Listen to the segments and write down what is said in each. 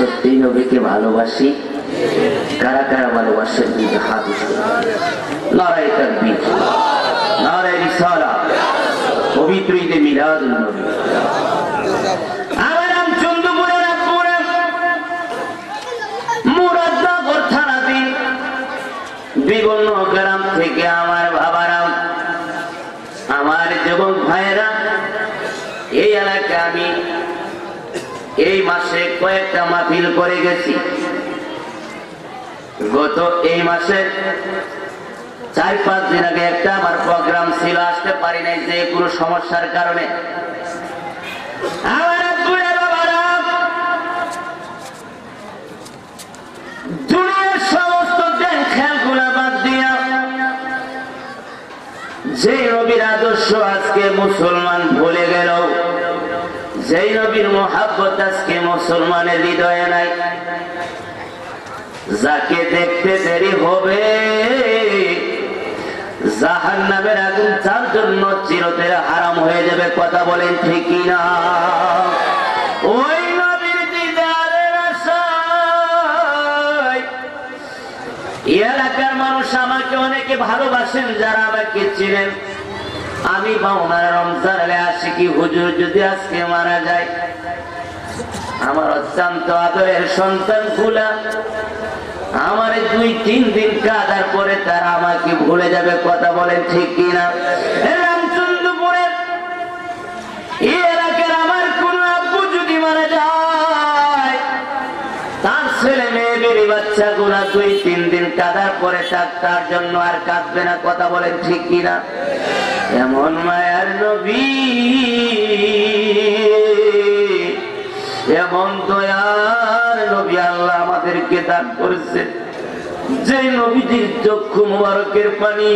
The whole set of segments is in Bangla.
সত্যি নবীকে ভালোবাসি? কারা কারা ভালোবাসেন? দুইটা হাত পবিত্র ঈদে বিভিন্ন গ্রাম থেকে আমার বাবারা আমার যুবক ভাইয়েরা এই এলাকায় আমি এই মাসে কয়েকটা মাহফিল করে গেছি। গত এই মাসে চার পাঁচ দিন আগে একটা আমার প্রোগ্রাম ছিল, আসতে পারি নাই যে কোনো সমস্যার কারণে। যে নবীর আদর্শ আজকে মুসলমান ভুলে গেল। যেই নবীর মোহাব্বত আজকে মুসলমানের হৃদয়ে নাই, যাকে দেখতে দেরি হবে জাহান নামের আগুন তার জন্য চিরতের হারাম হয়ে যাবে, কথা বলেন ঠিকই না ওই নবীর দিদারের এলাকার মানুষ আমাকে অনেকে ভালোবাসেন, যারা আমাকে চিনেন। আমি বাউনার রমজান আলে আসি কি হুজুর যদি আজকে মারা যায়, আমার অত্যন্ত আদরের সন্তানগুলা আমার দুই তিন দিন কাদার পরে তারা আমাকে ভুলে যাবে, কথা বলেন ঠিক কিনা? রামচন্দ্রপুরের এলাকার আমার কোন আব্বু যদি মারা যায়, তার ছেলে মেয়ে বেরি বাচ্চা গুলা দুই, তিন দিন কাদার পরে তার তার জন্য আর কাঁদবে না, কথা বলেন ঠিক কিনা? এমন মায়ার নবী, এমন দয়ার নবী আল্লাহ আমাদেরকে দান করেছে যে নবীজির চক্ষু মুবারকের পানি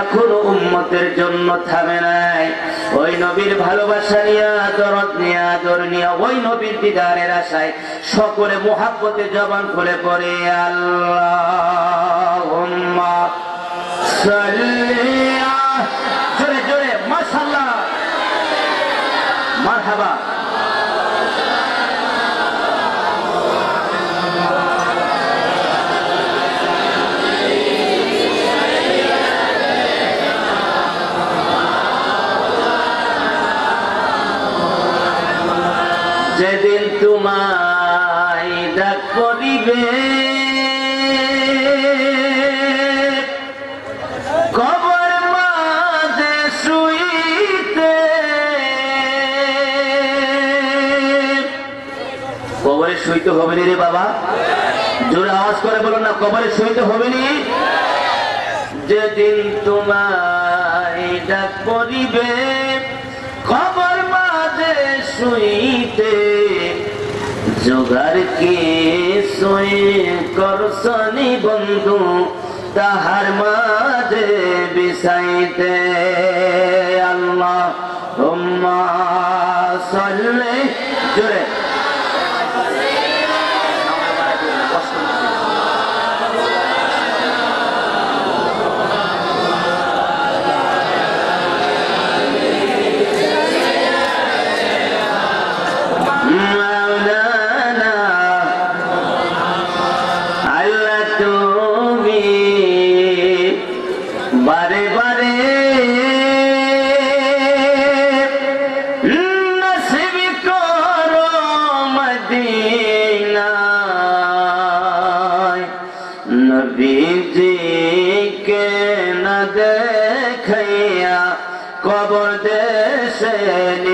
এখনও উম্মতের জন্য থামে নাই। ওই নবীর ভালোবাসা নিয়ে, দরদ নিয়ে, আদর নিয়ে, ওই নবীর দিদারের আশায় সকলে মোহাব্বতে জবান খুলে পড়ে আল্লাহ জোরে কবর শুইতে। হবে নি রে বাবা। জোরে আওয়াজ করে বলো না, কবরে শুইতে হবে নি যেদিন তোমায় ডাক করিবে খবর মাঝে শুইতে। জোগাড় কে শুয়ে করসনি বন্ধু তাহার মাঝে বিষাইতে। আল্লাহ সাল্লি। জোরে। নবীজিকে না দেখাইয়া কবর দেশে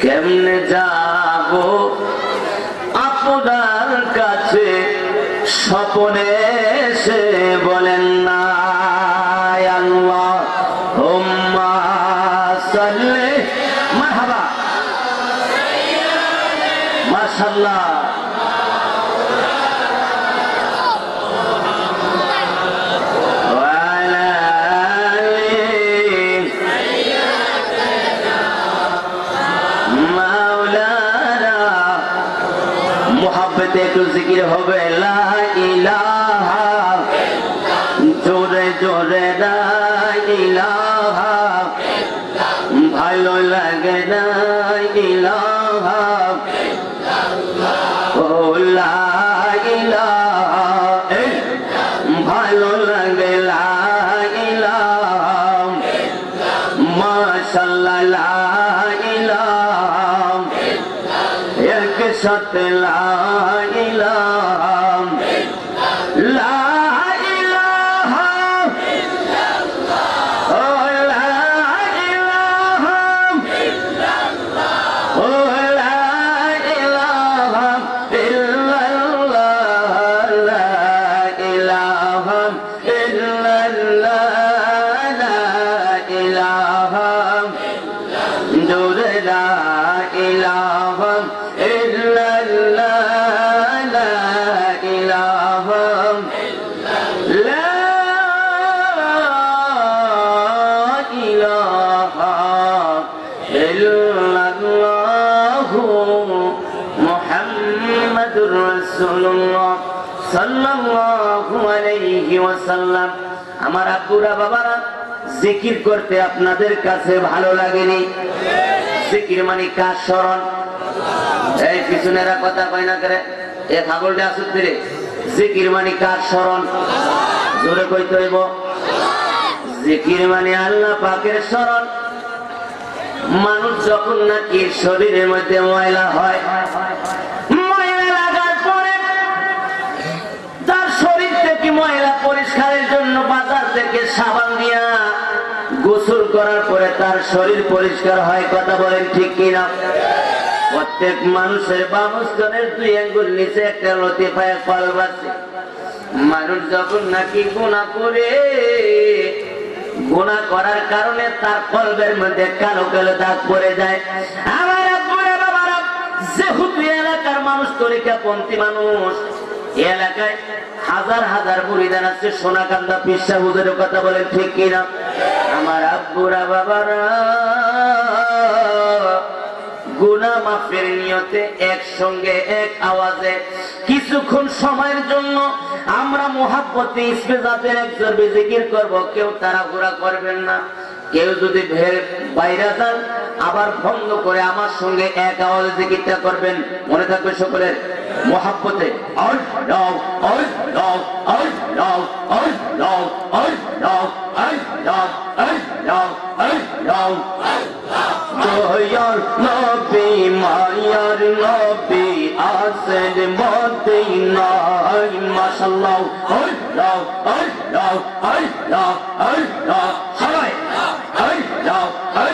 কেমনে যাব? আপনার কাছে স্বপনে এসে বলেন না আল্লাহ হুম্মা সাল্লি। মারহাবা। একটু জিকির হবে, লা ইলাহা জোরে জোরে, লা ইলাহা। ভালো লাগে না ইলাহা ও লা ایک ساتھ لا الہ মুহাম্মাদুর রাসূলুল্লাহ সাল্লাল্লাহু আলাইহি ওয়াসাল্লাম আমার আব্বুরা বাবারা, জিকির করতে আপনাদের কাছে ভালো লাগেনি। জিকির মানে কার স্মরণ। এই পিছনেরা কথা কয় না করে? এ ছাগলটা আসুক ফিরে। জিকির মানে কার স্মরণ। জোরে কইতে হইব? জিকির মানে আল্লাহ পাকের স্মরণ। মানুষ যখন নাকি শরীরের মধ্যে ময়লা হয় করার পরে তার শরীর পরিষ্কার হয়, কথা বলেন ঠিক কিনা? প্রত্যেক মানুষের বামস্তনের দুই আঙ্গুল নিচে একটা লতি পায়ে ফল বাঁচে মানুষ যখন নাকি গুণা করে, গুণা করার কারণে তার কলবের মধ্যে কালো কালো দাগ পড়ে যায়। আমার বাবারা যেহেতু এলাকার মানুষ তরিকা পন্থী মানুষ এলাকায় হাজার হাজার মুড়িদান আছে, সোনাকান্দা পিসা হুজুরের কথা বলেন ঠিক কিনা? আমার আব্বুরা বাবারা গুনা মাফের নিয়তে একসঙ্গে এক আওয়াজে কিছুক্ষণ সময়ের জন্য আমরা মোহাব্বতে ইসমে জাতের একজন জিকির করব, কেউ তারা ঘোরা করবেন না। কেউ যদি ভের বাইরে যান, আবার ভঙ্গ করে আমার সঙ্গে এক আওয়াজে জিকিরটা করবেন। মনে থাকবে সকলের? মোহাব্বতে অল নাও অল নাও অল নাও অল নাও অল নাও অল নাও অল নাও অল নাও দয়ার নবী মায়ার নবী আসেন মদিনায় মাশাআল্লাহ আল্লাহ আল্লাহ আল্লাহ আল্লাহ সবাই আল্লাহ আল্লাহ আল্লাহ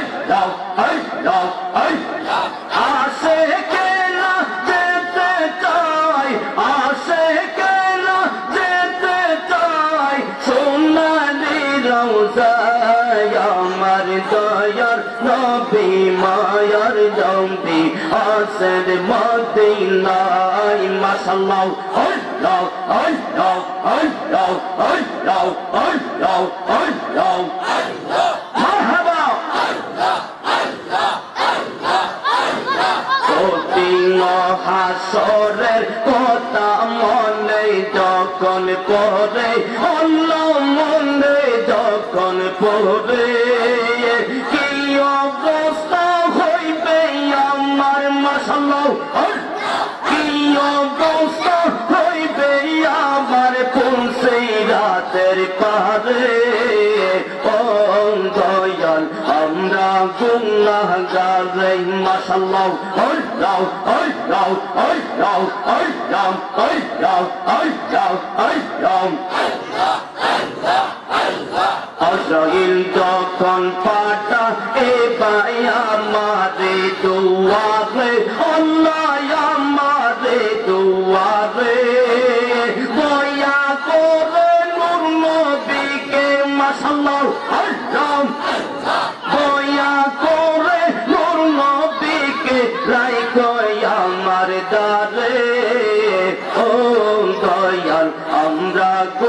lillahi masallahu Allah Allah Allah Allah Allah Allah Allah Merhaba Allah Allah Allah Allah Koti hasorer kota mone যখন পরে অন্য মনে যখন পরে জারাই মাশাল্লাহ। ওই যাও ওই যাও ওই যাও ওই যাও ওই যাও ওই যাও ওই যাও। অসহিল যখন পাটা, এ পায়া মারে দোয়া রে অন্যায় মারে দোয়া রে বয়া করে নুর নবীকে, মাশাল্লাহ হর বয়া করে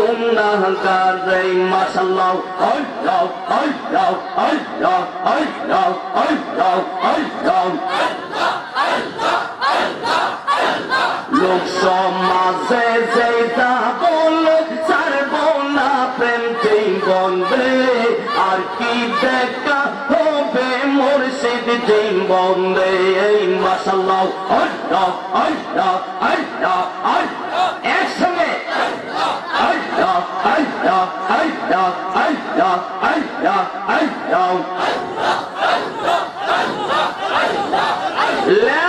আমরা গুনাহগার রে মাশাআল্লাহ আল্লাহ আল্লাহ আল্লাহ আল্লাহ আল্লাহ আল্লাহ লোক সমাজে যে যা বলো ছাড়ব না প্রেম বন্ধে আর কি দেখা হবে মুর্শিদ জিম বন্ধে এই মাসাল্লাহ আল্লাহ আল্লাহ আল্লাহ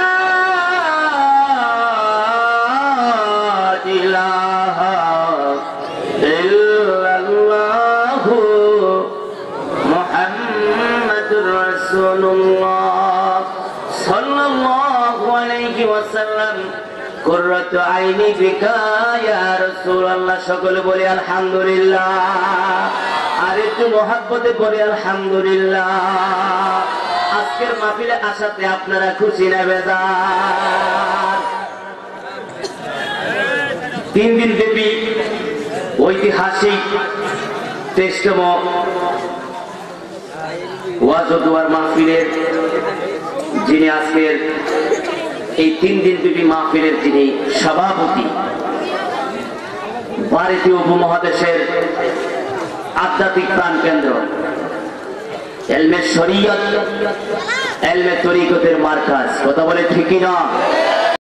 আল্লাহ আল্লাহ আল্লাহ কুররাতু আইনি বিকা ইয়া রাসূলুল্লাহ। সকলে বলি আলহামদুলিল্লাহ আর একটু মহাব্বতে বলি আলহামদুলিল্লাহ। আজকের মাহফিলে আসাতে আপনারা খুশি না, বেজার। তিন দিন ব্যাপী ঐতিহাসিক ওয়াজদুয়ার মাহফিলের যিনি আজকের এই তিন দিন ব্যাপী মাহফিলের যিনি সভাপতি, ভারতীয় উপমহাদেশের আধ্যাত্মিক প্রাণ কেন্দ্র। এলমে শরীয়ত এলমে তরিকতের মার্কাজ। কথা বলে ঠিকই না?